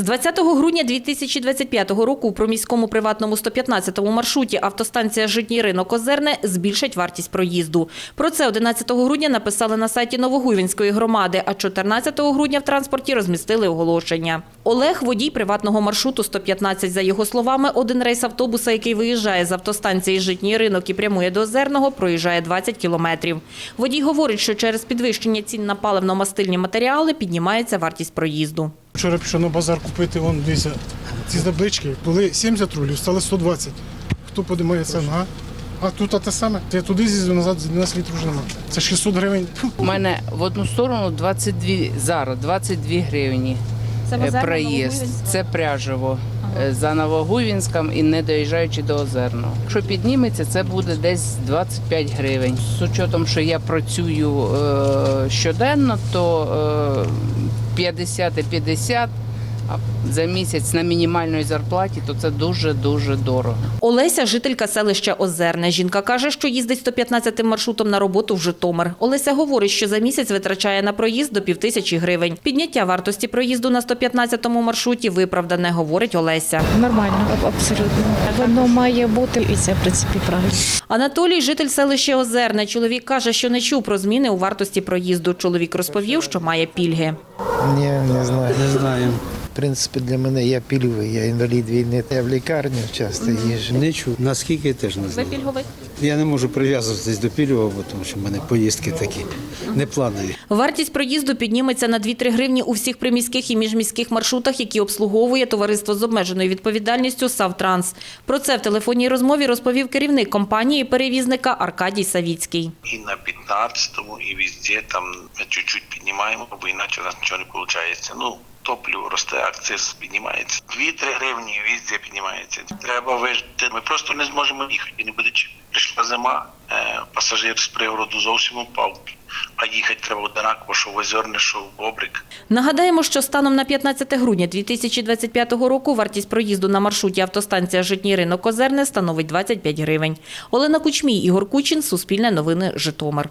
З 20 грудня 2025 року у проміському приватному 115-му маршруті автостанція Житній ринок Озерне збільшать вартість проїзду. Про це 11 грудня написали на сайті Новогуйвінської громади, а 14 грудня в транспорті розмістили оголошення. Олег – водій приватного маршруту 115. За його словами, один рейс автобуса, який виїжджає з автостанції Житній ринок і прямує до Озерного, проїжджає 20 кілометрів. Водій говорить, що через підвищення цін на паливно-мастильні матеріали піднімається вартість проїзду. Вчора пішов на базар купити вон дивіться, ці таблички. Були 70 рублів, стали 120. Хто подимає ціну, а? А тут те саме. Я туди з'їздив назад, на світ вже нема. Це 600 гривень. У мене в одну сторону 22, зараз 22 гривні е, проїзд. Це пряжево. е, За Новогуйвінськом і не доїжджаючи до Озерного. Якщо підніметься, це буде десь 25 гривень. З учетом, що я працюю е, щоденно, то е, 50 і 50, а за місяць на мінімальній зарплаті, то це дуже-дуже дорого. Олеся – жителька селища Озерне. Жінка каже, що їздить 115 маршрутом на роботу в Житомир. Олеся говорить, що за місяць витрачає на проїзд до півтисячі гривень. Підняття вартості проїзду на 115-му маршруті виправдане, говорить Олеся. Нормально, абсолютно. Воно має бути, і це в принципі правильно. Анатолій – житель селища Озерне. Чоловік каже, що не чув про зміни у вартості проїзду. Чоловік розповів, що має пільги. Ні, не знаю. Не знаю. В принципі, для мене я пільговий, я інвалід війни. Я в лікарню часто їжджу. Не чув. Наскільки теж не знаю. пільговий? Я не можу прив'язуватись до пільгового, тому що в мене поїздки такі непланові. Вартість проїзду підніметься на 2-3 гривні у всіх приміських і міжміських маршрутах, які обслуговує товариство з обмеженою відповідальністю «Савтранс». Про це в телефонній розмові розповів керівник компанії-перевізника Аркадій Савіцький. и на 15-му, и везде там чуть-чуть піднімаємо, бо іначе у нас нічого не виходить. Ну, топливо росте, акциз піднімається. 2-3 гривні везде піднімається. Треба вижити. Ми просто не зможемо їхати. Не буде чим. Прийшла зима, е, пасажир з пригороду зовсім упав. А їхати треба однаково, що в Озерне, що в Бобрик. Нагадаємо, що станом на 15 грудня 2025 року вартість проїзду на маршруті автостанція Житній ринок Озерне становить 25 гривень. Олена Кучмій, Ігор Кучин, Суспільне новини, Житомир.